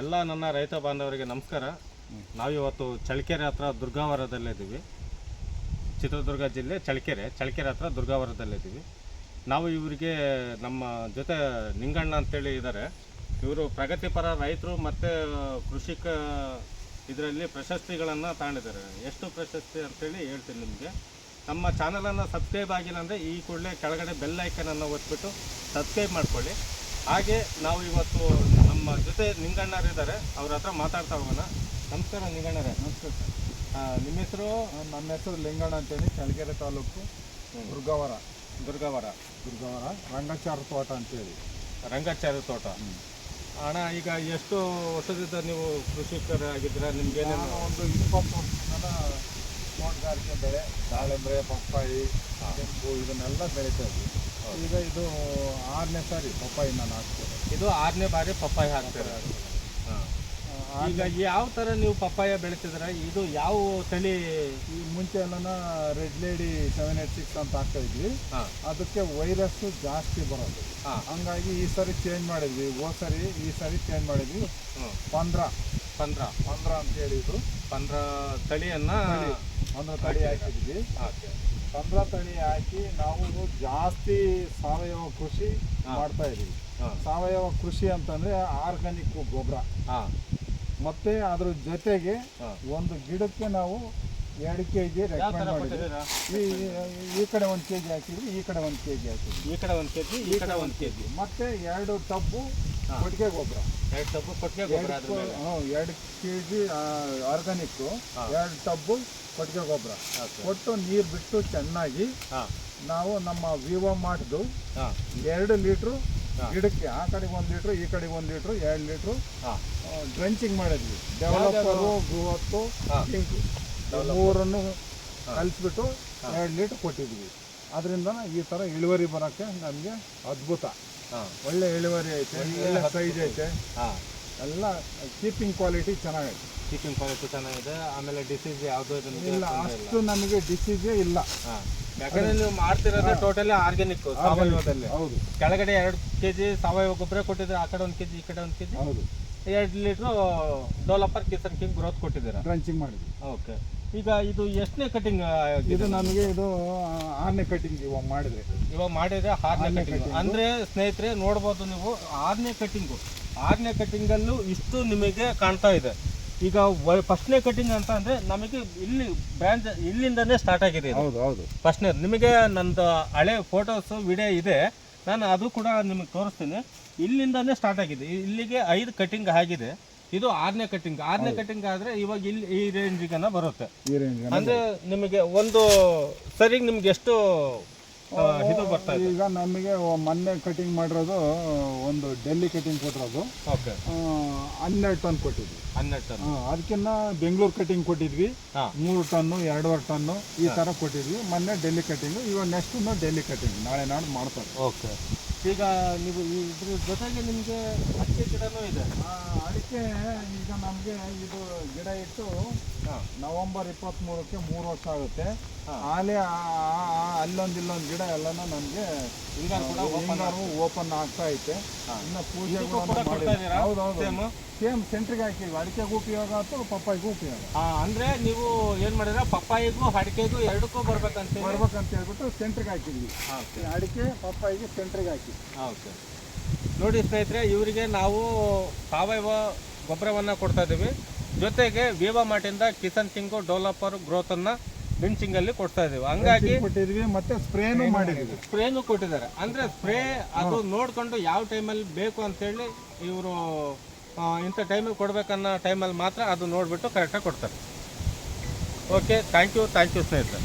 ಎಲ್ಲ ನನ್ನ ರೈತ ಬಾಂಧವರಿಗೆ ನಮಸ್ಕಾರ. ನಾವಿವತ್ತು ಚಳ್ಳಕೆರೆ ಹತ್ರ ದುರ್ಗಾವರದಲ್ಲಿದ್ದೀವಿ. ಚಿತ್ರದುರ್ಗ ಜಿಲ್ಲೆ ಚಳ್ಳಕೆರೆ ಚಳ್ಳಕೆರೆ ಹತ್ರ ದುರ್ಗಾವರದಲ್ಲಿದ್ದೀವಿ. ನಾವು ಇವರಿಗೆ ನಮ್ಮ ಜೊತೆ ನಿಂಗಣ್ಣ ಅಂತೇಳಿ ಇದ್ದಾರೆ. ಇವರು ಪ್ರಗತಿಪರ ರೈತರು ಮತ್ತು ಕೃಷಿಕ ಇದರಲ್ಲಿ ಪ್ರಶಸ್ತಿಗಳನ್ನು ತಗೊಂಡಿದ್ದಾರೆ ಎಷ್ಟು ಪ್ರಶಸ್ತಿ ಅಂತೇಳಿ ಹೇಳ್ತೀನಿ ನಿಮಗೆ. ನಮ್ಮ ಚಾನಲನ್ನು ಸಬ್ಸ್ಕ್ರೈಬ್ ಆಗಿಲ್ಲ ಅಂದರೆ ಈ ಕೂಡಲೇ ಕೆಳಗಡೆ ಬೆಲ್ ಐಕನನ್ನು ಒತ್ಬಿಟ್ಟು ಸಬ್ಸ್ಕ್ರೈಬ್ ಮಾಡ್ಕೊಳ್ಳಿ. ಹಾಗೆ ನಾವು ಇವತ್ತು ನಮ್ಮ ನಿಂಗಣ್ಣರು ಇದ್ದಾರೆ. ಅವ್ರ ಹತ್ರ ಮಾತಾಡ್ತಾ ಹೋಗೋಣ. ನಮಸ್ಕಾರ ನಿಂಗಣ್ಣರೇ. ನಮಸ್ಕಾರ ಸರ್. ನಿಮ್ಮ ಹೆಸರು? ನನ್ನ ಹೆಸರು ಲಿಂಗಣ್ಣ ಅಂತೇಳಿ ಚಳ್ಳಕೆರೆ ತಾಲೂಕು ದುರ್ಗಾವರ. ದುರ್ಗಾವರ. ದುರ್ಗಾವರ. ರಂಗಾಚಾರ ತೋಟ ಅಂತೇಳಿ. ರಂಗಾಚಾರ ತೋಟ. ಅಣ್ಣ ಈಗ ಎಷ್ಟು ವರ್ಷದಿಂದ ನೀವು ಕೃಷಿಕರಾಗಿದ್ದೀರಾ? ನಾನು ಒಂದು ಇಪ್ಪತ್ತು ವರ್ಷದಿಂದ ತೋಟಗಾರಿಕೆ ಬೆಳೆ ದಾಳಿಂಬೆ ಪಪ್ಪಾಯಿ ಕೆಂಪು ಇದನ್ನೆಲ್ಲ ಬೆಳೀತಾ ಇದ್ವಿ ಈಗ ಇದು ಆರನೇ ಸಾರಿ ಪಪ್ಪಾಯಿ ನಾನು ಹಾಕ್ತೇನೆ. ಇದು ಆರನೇ ಬಾರಿ ಪಪ್ಪಾಯ ಹಾಕ್ತೇನೆ ಹಾಂ. ಈಗ ಯಾವ ಥರ ನೀವು ಪಪ್ಪಾಯ ಬೆಳೆಸಿದ್ರೆ? ಇದು ಯಾವ ತಳಿ? ಈ ಮುಂಚೆ ಎಲ್ಲ red lady seven eight six ಅಂತ ಹಾಕ್ತಾ ಇದ್ವಿ. ಅದಕ್ಕೆ ವೈರಸ್ ಜಾಸ್ತಿ ಬರೋದು. ಹಾಂ. ಹಂಗಾಗಿ ಈ ಸರಿ ಚೇಂಜ್ ಮಾಡಿದ್ವಿ. ಓ ಸರಿ ಈ ಸರಿ ಚೇಂಜ್ ಮಾಡಿದ್ವಿ. ಪಂದ್ರ. ಪಂದ್ರ. ಪಂದ್ರ ಅಂತ ಹೇಳಿದ್ರು. ಪಂದ್ರ ತಳಿಯನ್ನ ಒಂದು ತಳಿ ಹಾಕಿದ್ವಿ. ಪಂದ್ರ ತಳಿ ಹಾಕಿ ನಾವು ಜಾಸ್ತಿ ಸಾವಯವ ಕೃಷಿ ಮಾಡ್ತಾ ಇದೀವಿ ಸಾವಯವ ಕೃಷಿ ಅಂತಂದ್ರೆ ಆರ್ಗಾನಿಕ್ ಗೊಬ್ಬರ ಹಾಂ. ಮತ್ತೆ ಅದ್ರ ಜೊತೆಗೆ ಒಂದು ಗಿಡಕ್ಕೆ ನಾವು ಎರಡು ಕೆ ಜಿ ರೆಕಮೆಂಡ್ ಮಾಡಿದ್ವಿ ಈ ಕಡೆ ಒಂದು ಕೆ ಜಿ ಹಾಕಿದ್ವಿ ಈ ಕಡೆ ಒಂದು ಕೆ ಜಿ ಹಾಕಿದ್ವಿ. ಈ ಕಡೆ ಒಂದು ಕೆ ಜಿ ಈ ಕಡೆ ಒಂದು ಕೆ ಜಿ ಮತ್ತೆ ಎರಡು ಟಬ್ಬು. ಕೊಟ್ಟಿಗೆ ಗೊಬ್ಬರ. ಎರಡು ಟಬ್ಬು ಕೊಟ್ಟಿಗೆ ಗೊಬ್ಬರ ಅದ್ರ ಮೇಲೆ. ಎರಡು ಕೆ ಜಿ ಆರ್ಗಾನಿಕ್ಕು ಎರಡು ಟಬ್ಬು ಕೊಟ್ಟಿಗೆ ಗೊಬ್ಬರ. ಕೊಟ್ಟು ನೀರು ಬಿಟ್ಟು ಚೆನ್ನಾಗಿ ನಾವು ನಮ್ಮ ವಿವೋ ಮಾಡಿದ್ದು ಎರಡು ಲೀಟ್ರು ಗಿಡಕ್ಕೆ ಆ ಕಡೆ ಒಂದು ಲೀಟ್ರು ಈ ಕಡೆ ಒಂದು ಲೀಟ್ರು ಎರಡು ಲೀಟ್ರು ಡ್ರೆಂಚಿಂಗ್ ಮಾಡಿದ್ವಿ. ಡೆವಲಪರು ಬೃಹತ್ತು. ಮೂರನ್ನು ಕಲಿಸ್ಬಿಟ್ಟು ಎರಡು ಲೀಟ್ರ್ ಕೊಟ್ಟಿದ್ವಿ. ಅದರಿಂದ ಈ ಥರ ಇಳುವರಿ ಬರೋಕ್ಕೆ ನಮಗೆ ಅದ್ಭುತ. ಹಾಂ. ಒಳ್ಳೆ ಇಳುವರಿ ಐತೆ ಒಳ್ಳೆ ಸೈಜ್ ಐತೆ. ಹಾಂ. ಎಲ್ಲ ಕೀಪಿಂಗ್ ಕ್ವಾಲಿಟಿ ಚೆನ್ನಾಗೈತೆ. ಕೀಪಿಂಗ್ ಕ್ವಾಲಿಟಿ ಚೆನ್ನಾಗಿದೆ. ಆಮೇಲೆ ಡಿಸೀಸ್ ಯಾವುದೋ ಇಲ್ಲ ಅಷ್ಟು ನಮಗೆ ಡಿಸೀಸೇ ಇಲ್ಲ. ಹಾಂ. ಯಾಕಂದ್ರೆ ನೀವು ಮಾಡ್ತಿರೋದು ಟೋಟಲಿ ಆರ್ಗ್ಯಾನಿಕ್ ಸಾವಯವದಲ್ಲಿ. ಹೌದು. ಕೆಳಗಡೆ ಎರಡು ಕೆ ಜಿ ಸಾವಯವ ಗೊಬ್ಬರ ಕೊಟ್ಟಿದ್ರೆ ಆ ಕಡೆ ಒಂದು ಕೆ ಜಿ ಈ ಕಡೆ ಒಂದು ಕೆ ಜಿ ಹೌದು. ಎರಡು litre developer Kisan king growth ಕೊಟ್ಟಿದ್ದೀರಾ? ಡ್ರೆಂಚಿಂಗ್ ಮಾಡಿದ್ವಿ. ಓಕೆ ಈಗ ಇದು ಎಷ್ಟನೇ ಕಟಿಂಗ್ ಇದು? ನಮಗೆ ಇದು ಆರನೇ ಕಟಿಂಗ್ ಇವಾಗ ಮಾಡಿದ್ರೆ. ಇವಾಗ ಮಾಡಿದ್ರೆ ಆರನೇ ಕಟಿಂಗ್. ಅಂದ್ರೆ ಸ್ನೇಹಿತರೆ ನೋಡ್ಬೋದು ನೀವು ಆರನೇ ಕಟಿಂಗು ಆರನೇ ಕಟಿಂಗಲ್ಲೂ ಇಷ್ಟು ನಿಮಗೆ ಕಾಣ್ತಾ ಇದೆ. ಈಗ ಫಸ್ಟ್ನೇ ಕಟಿಂಗ್ ಅಂತ ಅಂದ್ರೆ ನಮಗೆ ಇಲ್ಲಿ ಬ್ರಾಂಚ್ ಇಲ್ಲಿಂದನೇ ಸ್ಟಾರ್ಟ್ ಆಗಿದೆ ಹೌದು ಹೌದು. ಫಸ್ಟ್ನೇ ನಿಮಗೆ ನಂದು ಹಳೆ ಫೋಟೋಸ್ ವಿಡಿಯೋ ಇದೆ. ನಾನು ಅದು ಕೂಡ ನಿಮಗೆ ತೋರಿಸ್ತೀನಿ. ಇಲ್ಲಿಂದನೇ ಸ್ಟಾರ್ಟ್ ಆಗಿದೆ. ಇಲ್ಲಿಗೆ ಐದು ಕಟಿಂಗ್ ಆಗಿದೆ. ಇದು ಆರನೇ ಕಟಿಂಗ್ ಆರನೇ ಕಟಿಂಗ್ ಆದ್ರೆ ಇವಾಗ ಇಲ್ಲಿ ಈ ರೇಂಜಿಗನ ಬರುತ್ತೆ. ಈ ರೇಂಜ್ ಅಂದರೆ ನಿಮಗೆ ಒಂದು ಸರಿಗೆ ನಿಮ್ಗೆ ಎಷ್ಟು ಆ, ಇದು ಬರ್ತಾ ಇದೆ. ಈಗ ನಮಗೆ ಮೊನ್ನೆ ಕಟಿಂಗ್ ಮಾಡಿರೋದು ಒಂದು ಡೆಲ್ಲಿ ಕಟಿಂಗ್ ಕೊಟ್ಟಿರೋದು. ಓಕೆ ಆ, ಹನ್ನೆರಡು ಟನ್ ಕೊಟ್ಟಿದ್ವಿ. ಹನ್ನೆರಡು ಟನ್ ಆ, ಅದಕ್ಕಿಂತ ಬೆಂಗಳೂರು ಕಟಿಂಗ್ ಕೊಟ್ಟಿದ್ವಿ. ಹಾಂ. ಮೂರು ಟನ್ನು ಎರಡೂವರೆ ಟನ್ನು ಈ ಥರ ಕೊಟ್ಟಿದ್ವಿ. ಮೊನ್ನೆ ಡೆಲ್ಲಿ ಕಟಿಂಗು ಇವಾಗ ನೆಕ್ಸ್ಟ್ ಡೆಲ್ಲಿ ಕಟಿಂಗ್ ನಾಳೆ ನಾಡು ಮಾಡ್ತಾರೆ. ಓಕೆ ಈಗ ನೀವು ಇದ್ರ ಜೊತೆಗೆ ನಿಮಗೆ ಅಡಿಕೆ ಗಿಡನೂ ಇದೆ ಆ, ಅಡಿಕೆ ಈಗ ನಮಗೆ ಇದು ಗಿಡ ಇಟ್ಟು ನವಂಬರ್ ಇಪ್ಪತ್ತ್ಮೂರಕ್ಕೆ ಮೂರು ವರ್ಷ ಆಗುತ್ತೆ. ಆಲೇ ಅಲ್ಲೊಂದು ಇಲ್ಲೊಂದು ಗಿಡ ಎಲ್ಲನೂ ನಮಗೆ ಓಪನ್ ಓಪನ್ ಆಗ್ತಾ ಐತೆ. ಇನ್ನ ಪೂಜೆ ಹೌದೌದು. ಸೇಮ್ ಸೆಂಟ್ರಿಗೆ ಹಾಕಿವಿ ಅಡಿಕೆಗೂ ಉಪಯೋಗ ಆಯ್ತು ಪಪ್ಪಾಯಿಗೂ ಉಪಯೋಗ ಅಂದ್ರೆ ನೀವು ಏನ್ ಮಾಡಿದ್ರ? ಪಪ್ಪಾಯಿಗೂ ಅಡಿಕೆಗೂ ಎರಡಕ್ಕೂ ಬರ್ಬೇಕಂತ ಬರ್ಬೇಕಂತ ಹೇಳ್ಬಿಟ್ಟು ಸೆಂಟ್ರಿಗೆ ಹಾಕಿದ್ವಿ. ಅಡಿಕೆ ಪಪ್ಪಾಯಿಗೆ ಸೆಂಟ್ರಿಗೆ ಹಾಕಿ. ಓಕೆ. ನೋಡಿ ಸ್ನೇಹಿತರೆ ಇವರಿಗೆ ನಾವು ಸಾವಯವ ಗೊಬ್ಬರವನ್ನು ಕೊಡ್ತಾ ಇದ್ದೀವಿ. ಜೊತೆಗೆ ವಿವಾ ಮಾರ್ಟಿಂದ ಕಿಸನ್ ಸಿಂಗು ಡೆವಲಪರ್ ಗ್ರೋತನ್ನು ಬಿಂಚಿಂಗಲ್ಲಿ ಕೊಡ್ತಾ ಇದೀವಿ ಹಂಗಾಗಿ ಕೊಟ್ಟಿದ್ವಿ ಮತ್ತೆ ಸ್ಪ್ರೇನು ಮಾಡಿದ್ವಿ. ಸ್ಪ್ರೇನು ಕೊಟ್ಟಿದ್ದಾರೆ. ಅಂದ್ರೆ ಸ್ಪ್ರೇ ಅದು ನೋಡ್ಕೊಂಡು ಯಾವ ಟೈಮಲ್ಲಿ ಬೇಕು ಅಂತೇಳಿ ಇವರು ಇಂಥ ಟೈಮಿಗೆ ಕೊಡ್ಬೇಕನ್ನೋ ಟೈಮಲ್ಲಿ ಮಾತ್ರ ಅದು ನೋಡಿಬಿಟ್ಟು ಕರೆಕ್ಟಾಗಿ ಕೊಡ್ತಾರೆ. Okay thank you thank you ಸ್ನೇಹಿತರೆ.